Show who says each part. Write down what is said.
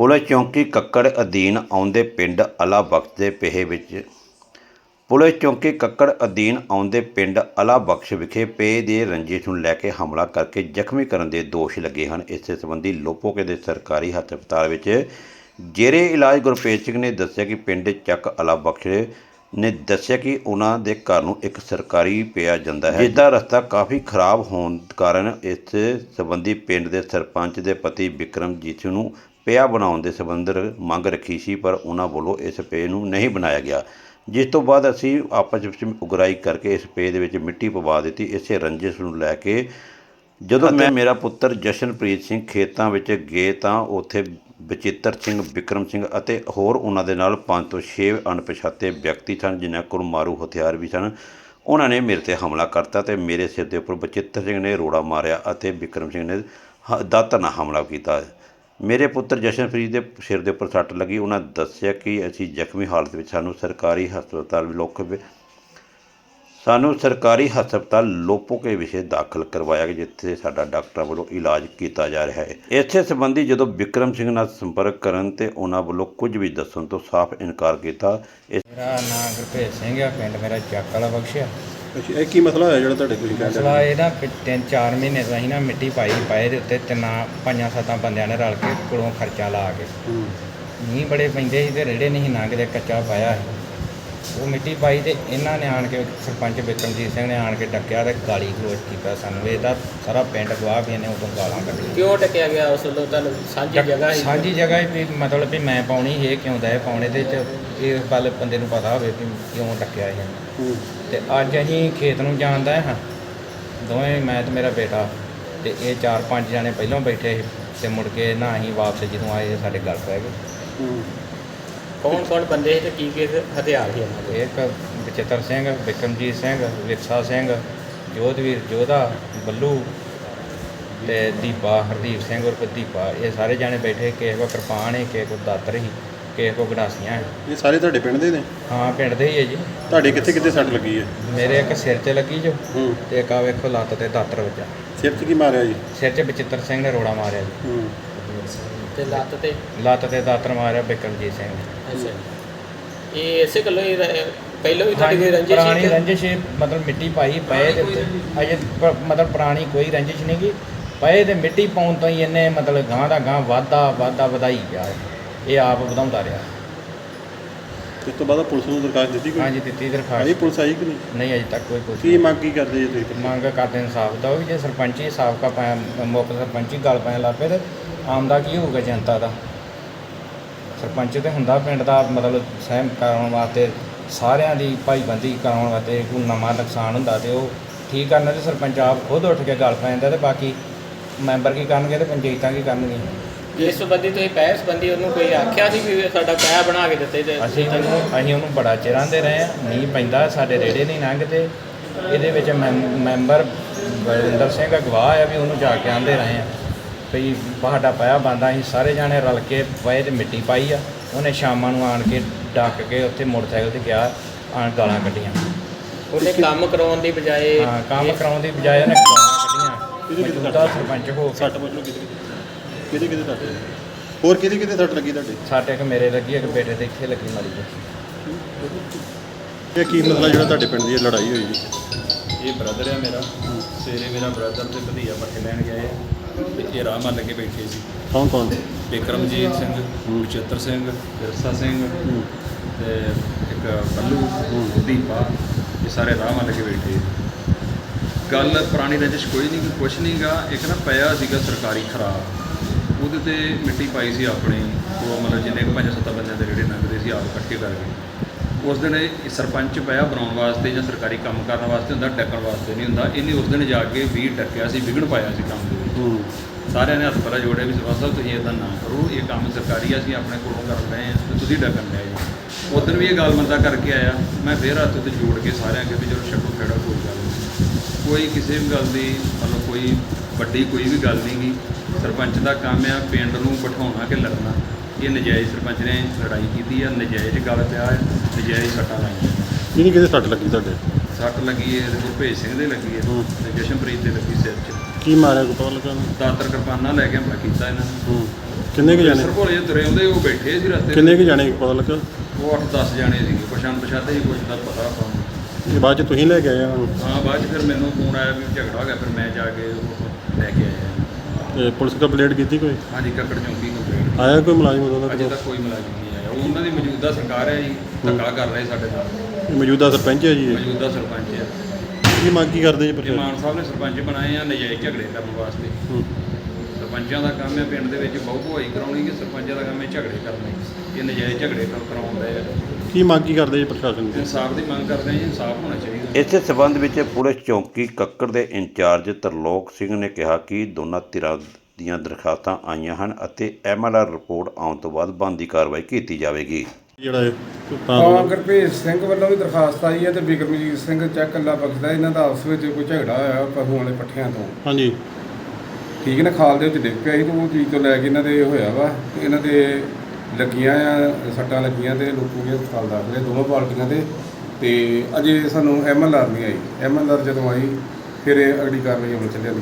Speaker 1: Police ਚੌਂਕੀ ਕੱਕੜ ਅਧੀਨ ਆਉਂਦੇ ਪਿੰਡ ਅਲਾ ਬਖਸ਼ ਦੇ ਪੇਹੇ ਵਿੱਚ ਪੁਲਿਸ ਚੌਂਕੀ ਕੱਕੜ ਅਧੀਨ ਆਉਂਦੇ ਪਿੰਡ ਅਲਾ ਬਖਸ਼ ਵਿਖੇ ਪੇਹ ਦੇ ਰੰਜਿਸ਼ ਨੂੰ ਲੈ ਕੇ ਹਮਲਾ ਕਰਕੇ ਜ਼ਖਮੀ ਕਰਨ ਦੇ ਦੋਸ਼ ਲੱਗੇ ਹਨ। ਇਸੇ ਸੰਬੰਧੀ ਲੋਪੋਕੇ ਦੇ ਸਰਕਾਰੀ ਹਸਪਤਾਲ ਵਿੱਚ ਜੇਰੇ ਇਲਾਜ ਗੁਰਪ੍ਰੀਤ ਸਿੰਘ ਨੇ ਦੱਸਿਆ ਕਿ ਪਿੰਡ ਚੱਕ ਅਲਾ ਬਖਸ਼ ਨੇ ਦੱਸਿਆ ਕਿ ਉਹਨਾਂ ਦੇ ਘਰ ਨੂੰ ਇੱਕ ਸਰਕਾਰੀ ਪਿਆ ਜਾਂਦਾ ਹੈ, ਜਿਸ ਦਾ ਰਸਤਾ ਕਾਫੀ ਖਰਾਬ ਹੋਣ ਕਾਰਨ ਇਸ ਸੰਬੰਧੀ ਪਿੰਡ ਦੇ ਸਰਪੰਚ ਦੇ ਪਤੀ ਵਿਕਰਮਜੀਤ ਨੂੰ ਪਿਆ ਬਣਾਉਣ ਦੇ ਸੰਬੰਧ ਮੰਗ ਰੱਖੀ ਸੀ ਪਰ ਉਹਨਾਂ ਵੱਲੋਂ ਇਸ ਪੇ ਨੂੰ ਨਹੀਂ ਬਣਾਇਆ ਗਿਆ। ਜਿਸ ਤੋਂ ਬਾਅਦ ਅਸੀਂ ਆਪਸ ਵਿੱਚ ਉਗਰਾਈ ਕਰਕੇ ਇਸ ਪੇ ਦੇ ਵਿੱਚ ਮਿੱਟੀ ਪਵਾ ਦਿੱਤੀ। ਇਸੇ ਰੰਜਿਸ਼ ਨੂੰ ਲੈ ਕੇ ਜਦੋਂ ਮੈਂ ਮੇਰਾ ਪੁੱਤਰ ਜਸ਼ਨਪ੍ਰੀਤ ਸਿੰਘ ਖੇਤਾਂ ਵਿੱਚ ਗਏ ਤਾਂ ਉੱਥੇ ਬਚਿੱਤਰ ਸਿੰਘ ਵਿਕਰਮ ਸਿੰਘ ਅਤੇ ਹੋਰ ਉਹਨਾਂ ਦੇ ਨਾਲ ਪੰਜ ਤੋਂ 6 ਅਣਪਛਾਤੇ ਵਿਅਕਤੀ ਸਨ ਜਿਨ੍ਹਾਂ ਕੋਲ ਮਾਰੂ ਹਥਿਆਰ ਵੀ ਸਨ। ਉਹਨਾਂ ਨੇ ਮੇਰੇ ਤੇ ਹਮਲਾ ਕਰਤਾ ਤੇ ਮੇਰੇ ਸਿਰ ਦੇ ਉੱਪਰ ਬਚਿੱਤਰ ਸਿੰਘ ਨੇ ਰੋੜਾ ਮਾਰਿਆ ਅਤੇ ਵਿਕਰਮ ਸਿੰਘ ਨੇ ਦਾਤਰ ਨਾਲ ਹਮਲਾ ਕੀਤਾ। ਮੇਰੇ ਪੁੱਤਰ ਜਸ਼ਨਪ੍ਰੀਤ ਦੇ ਸਿਰ ਦੇ ਉੱਪਰ ਸੱਟ ਲੱਗੀ। ਉਹਨਾਂ ਦੱਸਿਆ ਕਿ ਅਸੀਂ ਜ਼ਖਮੀ ਹਾਲਤ ਵਿੱਚ ਸਾਨੂੰ ਸਰਕਾਰੀ ਹਸਪਤਾਲ ਲੋਕ ਸਾਨੂੰ ਸਰਕਾਰੀ ਹਸਪਤਾਲ ਲੋਪੋਕੇ ਵਿਖੇ ਦਾਖਲ ਕਰਵਾਇਆ ਗਿਆ, ਜਿੱਥੇ ਸਾਡਾ ਡਾਕਟਰਾਂ ਵੱਲੋਂ ਇਲਾਜ ਕੀਤਾ ਜਾ ਰਿਹਾ ਹੈ। ਇਸੇ ਸੰਬੰਧੀ ਜਦੋਂ ਵਿਕਰਮ ਸਿੰਘ ਨਾਲ ਸੰਪਰਕ ਕਰਨ ਤੇ ਉਹਨਾਂ ਵੱਲੋਂ ਕੁਝ ਵੀ ਦੱਸਣ ਤੋਂ ਸਾਫ਼ ਇਨਕਾਰ ਕੀਤਾ
Speaker 2: ਮੇਰਾ ਨਾਮ ਗੁਰਭੇਜ ਸਿੰਘ ਆ, ਪਿੰਡ ਮੇਰਾ ਚੱਕ ਬਖਸ਼ਿਆ
Speaker 3: ਅੱਛਾ ਇਹ ਕੀ ਮਸਲਾ ਹੋਇਆ ਜਿਹੜਾ ਤੁਹਾਡੇ ਕੋਲ ਕਹਿੰਦੇ
Speaker 2: ਮਸਲਾ ਇਹ ਨਾ ਵੀ ਤਿੰਨ ਚਾਰ ਮਹੀਨੇ ਤੋਂ ਅਸੀਂ ਨਾ ਮਿੱਟੀ ਪਾਈ ਪਾਏ ਦੇ ਉੱਤੇ ਤਿੰਨਾਂ ਪੰਜਾਂ ਸੱਤਾਂ ਬੰਦਿਆਂ ਨੇ ਰਲ ਕੇ ਕੋਲੋਂ ਖਰਚਾ ਲਾ ਕੇ।
Speaker 3: ਹੂੰ।
Speaker 2: ਮੀਂਹ ਬੜੇ ਪੈਂਦੇ ਸੀ ਤੇ ਰੇੜੇ ਨਹੀਂ ਸੀ ਲੰਘਦੇ ਕੱਚਾ ਪਾਇਆ ਸੀ। ਉਹ ਮਿੱਟੀ ਪਾਈ ਤੇ ਇਹਨਾਂ ਨੇ ਆਣ ਕੇ ਸਰਪੰਚ ਬਿਕਰਮਜੀਤ ਸਿੰਘ ਨੇ ਆਣ ਕੇ ਡੱਕਿਆ ਤੇ ਗਾਲੀ ਗਲੋਚ ਕੀਤਾ ਸਾਨੂੰ। ਇਹਦਾ ਸਾਰਾ ਪਿੰਡ ਗਵਾਹ ਵੀ ਇਹਨੇ ਉਦੋਂ ਗਾਲਾਂ ਕੱਢੀਆਂ।
Speaker 4: ਕਿਉਂ ਟਕਿਆ ਗਿਆ ਉਸ ਵੱਲੋਂ? ਤੁਹਾਨੂੰ ਸਾਂਝੀ ਜਗ੍ਹਾ ਹੀ
Speaker 2: ਸਾਂਝੀ ਜਗ੍ਹਾ ਹੀ ਵੀ ਮਤਲਬ ਵੀ ਮੈਂ ਪਾਉਣੀ ਇਹ ਕਿਉਂ ਦਾ ਪਾਉਣੇ ਦੇ ਚ ਇਹ ਗੱਲ ਬੰਦੇ ਨੂੰ ਪਤਾ ਹੋਵੇ ਕਿ ਕਿਉਂ ਡੱਕਿਆ ਇਹ। ਤੇ ਅੱਜ ਅਸੀਂ ਖੇਤ ਨੂੰ ਜਾਣਦਾ ਹਾਂ। ਦੋਵੇਂ ਮੈਂ ਤੇ ਮੇਰਾ ਬੇਟਾ। ਤੇ ਇਹ ਚਾਰ ਪੰਜ ਜਣੇ ਪਹਿਲਾਂ ਬੈਠੇ ਸੀ ਤੇ ਮੁੜ ਕੇ ਨਾ ਅਸੀਂ ਵਾਪਸ ਜਦੋਂ ਆਏ ਸਾਡੇ ਗੱਲ ਪੈ ਗਏ।
Speaker 4: ਕੌਣ ਕੌਣ ਬੰਦੇ ਸੀ ਤੇ ਕੀ ਕੀ ਹਥਿਆਰ ਸੀ ਉਹਨਾਂ ਦੇ?
Speaker 2: ਇੱਕ ਬਚਿੱਤਰ ਸਿੰਘ ਵਿਕਰਮਜੀਤ ਸਿੰਘ ਵਿਰਸਾ ਸਿੰਘ ਜੋਧਵੀਰ ਜੋਧਾ ਬੱਲੂ ਤੇ ਦੀਪਾ ਹਰਦੀਪ ਸਿੰਘ ਉਰਫ ਦੀਪਾ। ਇਹ ਸਾਰੇ ਜਾਣੇ ਬੈਠੇ ਕਿਸੇ ਕੋ ਕਿਰਪਾਨ ਹੈ ਕਿਸੇ ਕੋ ਦਾਤਰ ਸੀ ਕਿਸੇ ਕੋ ਗੰਡਾਸੀਆਂ ਹੈ
Speaker 3: ਇਹ ਸਾਰੇ ਤੁਹਾਡੇ ਪਿੰਡ ਦੇ ਨੇ?
Speaker 2: ਹਾਂ ਪਿੰਡ ਦੇ ਹੀ ਹੈ ਜੀ।
Speaker 3: ਤੁਹਾਡੇ ਕਿੱਥੇ ਕਿੱਥੇ ਸੱਟ ਲੱਗੀ ਹੈ?
Speaker 2: ਮੇਰੇ ਇੱਕ ਸਿਰ 'ਚ ਲੱਗੀ ਜੋ
Speaker 3: ਹੂੰ।
Speaker 2: ਤੇ ਇੱਕ ਆ ਵੇਖੋ ਲੱਤ ਤੇ ਦਾਤਰ ਵੱਜਾ।
Speaker 3: ਸਿਰ 'ਚ ਕੀ ਮਾਰਿਆ ਜੀ?
Speaker 2: ਸਿਰ 'ਚ ਬਚਿੱਤਰ ਸਿੰਘ ਨੇ ਰੋੜਾ ਮਾਰਿਆ ਜੀ।
Speaker 3: ਹੂੰ।
Speaker 4: ਤੇ ਲੱਤ ਤੇ?
Speaker 2: ਲੱਤ ਤੇ ਦਾਤਰ ਮਾਰਿਆ ਬਿਕਰਮਜੀਤ ਸਿੰਘ ਨੇ।
Speaker 4: ਅੱਛਾ ਇਹ ਇਸੇ ਗੱਲੋਂ ਹੀ ਰ- ਪਹਿਲਾਂ ਵੀ ਤੁਹਾਡੀ ਕੋਈ ਰੰਜਿਸ਼
Speaker 2: ਪੁਰਾਣੀ
Speaker 4: ਸੀ
Speaker 2: ਰੰਜਿਸ਼ ਇਹ ਮਤਲਬ ਮਿੱਟੀ ਪਾਈ ਪਏ ਦੇ ਉੱਤੇ। ਅਜੇ ਪ- ਮਤਲਬ ਪੁਰਾਣੀ ਕੋਈ ਰੰਜਿਸ਼ ਨਹੀਂ ਗੀ ਪਏ ਤੇ ਮਿੱਟੀ ਪਾਉਣ ਤੋਂ ਹੀ ਇਹਨੇ ਮਤਲਬ ਗਾਂ ਦਾ ਗਾਂ ਵਾਧਾ ਵਾਧਾ ਵਧਾਈ ਗਿਆ। ਇਹ ਆਪ ਵਧਾਉਂਦਾ ਰਿਹਾ।
Speaker 3: ਇਸ ਤੋਂ ਬਾਅਦ ਪੁਲਿਸ ਨੂੰ ਦਰਖਾਸਤ ਦਿੱਤੀ ਕੋਈ?
Speaker 2: ਹਾਂਜੀ ਦਿੱਤੀ
Speaker 3: ਆਈ
Speaker 2: ਦਰਖਾਸਤ
Speaker 3: ਪੁਲਿਸ ਆਈ ਕਿ ਨਹੀਂ?
Speaker 2: ਨਹੀਂ ਅਜੇ ਤੱਕ ਕੋਈ
Speaker 3: ਕੀ ਮੰਗ ਕੀ ਕਰਦੇ ਜੀ ਤੁਸੀਂ?
Speaker 2: ਮੰਗ ਕਰਦੇ ਇਨਸਾਫ ਦਾ ਵੀ ਜੇ ਸਰਪੰਚੀ ਸਾਬਕਾ ਪੈ ਮੁੱਖ ਸਰਪੰਚੀ ਗੱਲ ਪੈਣ ਲੱਗ ਪਏ ਤੇ ਆਮਦਾ ਕੀ ਹੋਊਗਾ ਜਨਤਾ ਦਾ? ਸਰਪੰਚ ਤੇ ਹੁੰਦਾ ਪਿੰਡ ਦਾ ਮਤਲਬ ਸਹਿਮ ਕਰਾਉਣ ਵਾਸਤੇ ਸਾਰਿਆਂ ਦੀ ਭਾਈਬੰਦੀ ਕਰਾਉਣ ਵਾਸਤੇ ਕੋਈ ਨਵਾਂ ਨੁਕਸਾਨ ਹੁੰਦਾ ਤੇ ਉਹ ਠੀਕ ਕਰਨਾ ਤੇ ਸਰਪੰਚ ਆਪ ਖੁਦ ਉੱਠ ਕੇ ਗੱਲ ਪੈ ਜਾਂਦਾ ਤੇ ਬਾਕੀ ਮੈਂਬਰ ਕੀ ਕਰਨਗੇ ਤੇ ਪੰਚਾਇਤਾਂ ਕੀ ਕਰਨਗੀਆਂ?
Speaker 4: ਇਸ ਸੰਬੰਧੀ ਤੁਸੀਂ ਪੈਸੇ ਸੰਬੰਧੀ ਉਹਨੂੰ ਕੋਈ ਆਖਿਆ ਸੀ ਵੀ ਸਾਡਾ ਪੈਸਾ ਬਣਾ ਕੇ ਦਿੱਤੇ ਤੇ
Speaker 2: ਅਸੀਂ ਉਹਨੂੰ ਅਸੀਂ ਉਹਨੂੰ ਬੜਾ ਚਿਰਾਂਦੇ ਰਹੇ ਆ ਮੀਂਹ ਪੈਂਦਾ ਸਾਡੇ ਰੇੜੇ ਨਹੀਂ ਲੰਘਦੇ। ਇਹਦੇ ਵਿੱਚ ਮੈਂਬਰ ਬਲਵਿੰਦਰ ਸਿੰਘ ਗਵਾਹ ਆ ਵੀ ਉਹਨੂੰ ਜਾ ਕੇ ਆਂਦੇ ਰਹੇ ਆ ਵੀ ਸਾਡਾ ਪਾਇਆ ਬੰਦਾ ਅਸੀਂ ਸਾਰੇ ਜਾਣੇ ਰਲ ਕੇ ਪਏ ਤੇ ਮਿੱਟੀ ਪਾਈ ਆ। ਉਹਨੇ ਸ਼ਾਮਾਂ ਨੂੰ ਆਣ ਕੇ ਡੱਕ ਕੇ ਉੱਥੇ ਮੋਟਰਸਾਈਕਲ ਤੇ ਗਿਆ ਆਣ ਗਾਲਾਂ ਕੱਢੀਆਂ।
Speaker 4: ਉਹਨੇ ਕੰਮ ਕਰਾਉਣ ਦੀ ਬਜਾਏ
Speaker 2: ਹਾਂ ਕੰਮ ਕਰਾਉਣ ਦੀ ਬਜਾਏ ਉਹਨੇ ਗਾਲਾਂ ਕੱਢੀਆਂ।
Speaker 3: ਕਿਹਦੇ ਕਿਹਦੇ
Speaker 2: ਮੌਜੂਦਾ ਸਰਪੰਚ ਹੋ ਕੇ।
Speaker 3: ਸੱਟ ਵੱਜੋ ਕਿਤੇ ਕਿਤੇ ਕਿਤੇ ਤੁਹਾਡੇ ਹੋਰ ਕਿਤੇ ਕਿਤੇ ਸੱਟ ਲੱਗੀ ਤੁਹਾਡੇ?
Speaker 2: ਸਾਡੇ ਇੱਕ ਮੇਰੇ ਲੱਗੀ ਇੱਕ ਬੇਟੇ ਦੇ ਇੱਥੇ ਲੱਗੀ ਮਾਰੀ ਜੀ
Speaker 3: ਇਹ ਕੀ ਮਸਲਾ ਜਿਹੜਾ ਤੁਹਾਡੇ ਪਿੰਡ ਦੀ ਲੜਾਈ ਹੋਈ ਜੀ?
Speaker 5: ਇਹ ਬ੍ਰਦਰ ਹੈ ਮੇਰਾ। ਸਵੇਰੇ ਮੇਰਾ ਬ੍ਰਦਰ ਤੇ ਭਤੀਜਾ ਪੱਠੇ ਲੈਣ ਗਏ ਆ। ਤੇ ਇਹ ਰਾਹ ਮੰਨ ਕੇ ਬੈਠੇ ਸੀ।
Speaker 3: ਕੌਣ ਕੌਣ?
Speaker 5: ਬਿਕਰਮਜੀਤ ਸਿੰਘ ਬਚਿੱਤਰ ਸਿੰਘ ਵਿਰਸਾ ਸਿੰਘ ਤੇ ਇੱਕ ਬੱਲੂ ਦੀਪਾ ਇਹ ਸਾਰੇ ਰਾਹ ਮੰਨ ਕੇ ਬੈਠੇ ਗੱਲ ਪੁਰਾਣੀ ਰੰਜਿਸ਼ ਕੋਈ ਨਹੀਂ ਕੁਛ ਨਹੀਂਗਾ ਇੱਕ ਨਾ ਪਿਆ ਸੀਗਾ ਸਰਕਾਰੀ ਖਰਾਬ। ਉਹਦੇ ਤੇ ਮਿੱਟੀ ਪਾਈ ਸੀ ਆਪਣੀ ਉਹ ਮਤਲਬ ਜਿੰਨੇ ਕੁ ਪੰਜ ਸੱਤ ਬੰਦਿਆਂ ਦੇ ਜਿਹੜੇ ਲੰਘਦੇ ਸੀ ਆਪ ਇਕੱਠੇ ਕਰਕੇ। ਉਸ ਦਿਨ ਇਹ ਸਰਪੰਚ ਪਿਆ ਬਣਾਉਣ ਵਾਸਤੇ ਜਾਂ ਸਰਕਾਰੀ ਕੰਮ ਕਰਨ ਵਾਸਤੇ ਹੁੰਦਾ ਡੱਕਣ ਵਾਸਤੇ ਨਹੀਂ ਹੁੰਦਾ। ਇਹਨੇ ਉਸ ਦਿਨ ਜਾ ਕੇ ਵੀ ਡੱਕਿਆ ਸੀ ਵਿਗੜ ਪਾਇਆ ਸੀ ਕੰਮ ਦੇ ਸਾਰਿਆਂ ਨੇ ਹੱਥ ਪਰਾ ਜੋੜੇ ਵੀ ਸਰਪੰਚ ਸਾਹਿਬ ਤੁਸੀਂ ਇਦਾਂ ਨਾ ਕਰੋ ਇਹ ਕੰਮ ਸਰਕਾਰੀ ਆ ਅਸੀਂ ਆਪਣੇ ਕੋਲੋਂ ਕਰਨ ਰਹੇ ਹਾਂ ਤੇ ਤੁਸੀਂ ਡੱਕਣ ਲਿਆ ਜੀ ਉਦੋਂ ਵੀ ਇਹ ਗੱਲ ਬੰਦਾ ਕਰਕੇ ਆਇਆ ਮੈਂ ਫੇਰ ਹੱਥ ਉੱਤੇ ਜੋੜ ਕੇ ਸਾਰਿਆਂ ਅੱਗੇ ਵੀ ਚਲੋ ਛੱਡੋ ਖੜਾ ਕੋਈ ਗੱਲ ਨਹੀਂ। ਕੋਈ ਕਿਸੇ ਵੀ ਗੱਲ ਦੀ ਮਤਲਬ ਕੋਈ ਵੱਡੀ ਕੋਈ ਵੀ ਗੱਲ ਨਹੀਂ ਗੀ। ਸਰਪੰਚ ਦਾ ਕੰਮ ਆ ਪਿੰਡ ਨੂੰ ਬਿਠਾਉਣਾ ਕਿ ਲੜਨਾ। ਇਹ ਨਜਾਇਜ਼ ਸਰਪੰਚ ਨੇ ਲੜਾਈ ਕੀਤੀ ਆ ਨਜਾਇਜ਼ ਗੱਲ ਪਿਆ ਨਜਾਇਜ਼ ਸੱਟਾਂ ਲਾਈਆਂ।
Speaker 3: ਕਿਹਦੀ ਕਿਤੇ ਸੱਟ ਲੱਗੀ ਤੁਹਾਡੇ?
Speaker 5: ਸੱਟ ਲੱਗੀ ਹੈ ਗੁਰਭੇਜ ਸਿੰਘ ਦੇ ਲੱਗੀ ਹੈ
Speaker 3: ਹੂੰ।
Speaker 5: ਤੇ ਜਸ਼ਨਪ੍ਰੀਤ ਦੇ ਲੱਗੀ ਸਿਰ 'ਚ।
Speaker 3: ਕੀ ਮਾਰਿਆ ਕੋ ਪਤਾ ਲੱਗਾ ਨਾ
Speaker 5: ਦਾਤਰ ਕਿਰਪਾਨਾਂ ਲੈ ਕੇ ਹਮਲਾ ਕੀਤਾ ਇਹਨਾਂ ਨੇ।
Speaker 3: ਹੂੰ। ਕਿੰਨੇ ਕੁ ਜਾਣੇ?
Speaker 5: ਸਰ ਕੋਲ ਇਹ ਤੁਰੇ ਆਉਂਦੇ ਉਹ ਬੈਠੇ ਸੀ ਰਸਤੇ
Speaker 3: ਕਿੰਨੇ ਕੁ ਜਾਣੇ ਪਤਾ ਲੱਗਾ?
Speaker 5: ਉਹ 8-10 ਜਾਣੇ ਸੀਗੇ ਪਛਾਣ ਪਛਾਤੇ ਹੀ ਕੁਝ ਦਾ ਪਤਾ ਆਪਾਂ ਨੂੰ।
Speaker 3: ਇਹ ਬਾਅਦ ਚ ਤੁਸੀਂ ਲੈ ਕੇ ਆਏ ਨੂੰ
Speaker 5: ਹਾਂ ਬਾਅਦ 'ਚ ਫਿਰ ਮੈਨੂੰ ਫੋਨ ਆਇਆ ਵੀ ਝਗੜਾ ਹੋ ਗਿਆ ਫਿਰ ਮੈਂ ਜਾ ਕੇ ਉਹ ਲੈ ਕੇ ਆਇਆ।
Speaker 3: ਤੇ ਪੁਲਿਸ ਕੰਪਲੇਂਟ ਕੀਤੀ ਕੋਈ?
Speaker 5: ਹਾਂਜੀ ਕੱਕੜ ਚੌਂਕੀ ਕੰਪਲੇਂਟ
Speaker 3: ਆਇਆ ਕੋਈ ਮੁਲਾਜ਼ਮ ਉਹਨਾਂ
Speaker 5: ਅਜੇ
Speaker 3: ਦਾ
Speaker 5: ਤੱਕ ਕੋਈ ਮੁਲਾਜ਼ਮ ਨਹੀਂ ਆਇਆ। ਉਹ ਉਹਨਾਂ ਦੀ ਮੌਜੂਦਾ ਸਰਕਾਰ ਹੈ ਜੀ ਧੱਕਾ ਕਰ ਰਹੇ ਸਾਡੇ ਨਾਲ।
Speaker 3: ਮੌਜੂਦਾ ਸਰਪੰਚ ਹੈ ਜੀ ਇਹ?
Speaker 5: ਮੌਜੂਦਾ ਸਰਪੰਚ ਹੈ।
Speaker 3: ਕੀ ਮੰਗ ਕੀ ਕਰਦੇ ਜੀ
Speaker 5: ਇਹ ਮਾਨ ਸਾਹਿਬ ਨੇ ਸਰਪੰਚ ਬਣਾਏ ਆ ਨਜਾਇਜ਼ ਝਗੜੇ ਕਰਨ ਵਾਸਤੇ।
Speaker 3: ਹੂੰ।
Speaker 5: ਸਰਪੰਚਾਂ ਦਾ ਕੰਮ ਹੈ ਪਿੰਡ ਦੇ ਵਿੱਚ ਬਹੁ ਭਵਾਈ ਕਰਾਉਣੀ ਕਿ ਸਰਪੰਚਾਂ ਦਾ ਕੰਮ ਹੈ ਝਗੜੇ ਕਰਨੇ ਇਹ ਨਜਾਇਜ਼ ਝਗੜੇ ਕਰ- ਕਰਾਉਂਦੇ ਆ।
Speaker 3: ਕੀ ਮੰਗ ਕੀ ਕਰਦੇ ਜੀ ਪ੍ਰਸ਼ਾਸਨ ਤੋਂ
Speaker 5: ਇਨਸਾਫ ਦੀ ਮੰਗ ਕਰਦੇ ਆ ਜੀ ਇਨਸਾਫ ਹੋਣਾ ਚਾਹੀਦਾ।
Speaker 1: ਇਸੇ ਸਬੰਧ ਵਿੱਚ ਪੁਲਿਸ ਚੌਂਕੀ ਕੱਕੜ ਦੇ ਇੰਚਾਰਜ ਤਰਲੋਕ ਸਿੰਘ ਨੇ ਕਿਹਾ ਕਿ ਦੋਨਾਂ ਧਿਰਾਂ ਦੀਆਂ ਦਰਖਾਸਤਾਂ ਆਈਆਂ ਹਨ ਅਤੇ ਐਮਐਲਆਰ ਰਿਪੋਰਟ ਆਉਣ ਤੋਂ ਬਾਅਦ ਬਣਦੀ ਕਾਰਵਾਈ ਕੀਤੀ ਜਾਵੇਗੀ।
Speaker 3: ਜਿਹੜਾ ਇਹ ਤਾਂ
Speaker 6: ਹਾਂ ਗੁਰਭੇਜ ਸਿੰਘ ਵੱਲੋਂ ਵੀ ਦਰਖਾਸਤ ਆਈ ਹੈ ਤੇ ਬਿਕਰਮਜੀਤ ਸਿੰਘ ਚੱਕ ਅੱਲਾ ਬਖਸ਼ਦਾ ਇਹਨਾਂ ਦਾ ਆਪਸ ਵਿੱਚ ਕੋਈ ਝਗੜਾ ਹੋਇਆ ਪਸ਼ੂ ਵਾਲੇ ਪੱਠਿਆਂ ਤੋਂ।
Speaker 3: ਹਾਂਜੀ।
Speaker 6: ਠੀਕ ਹੈ ਨਾ ਖਾਲ ਦੇ ਵਿੱਚ ਡਿੱਗ ਪਿਆ ਸੀ ਤੇ ਉਹ ਚੀਜ਼ ਤੋਂ ਲੈ ਕੇ ਇਹਨਾਂ ਦੇ ਹੋਇਆ ਵਾ ਤੇ ਇਹਨਾਂ ਦੇ ਲੱਗੀਆਂ ਆ ਸੱਟਾਂ ਲੱਗੀਆਂ ਤੇ ਲੋਕੂ ਦੇ ਹਸਪਤਾਲ ਦਾਖਲੇ ਦੋਨੋਂ ਪਾਰਟੀਆਂ ਦੇ। ਤੇ ਅਜੇ ਸਾਨੂੰ ਐਮਐਲਆਰ ਨਹੀਂ ਆਈ। ਐਮਐਲਆਰ ਜਦੋਂ ਆਈ ਫਿਰ ਇਹ ਅਗਲੀ ਕਾਰਵਾਈ ਅਮਲ ਚ ਲਿਆਂਦੀ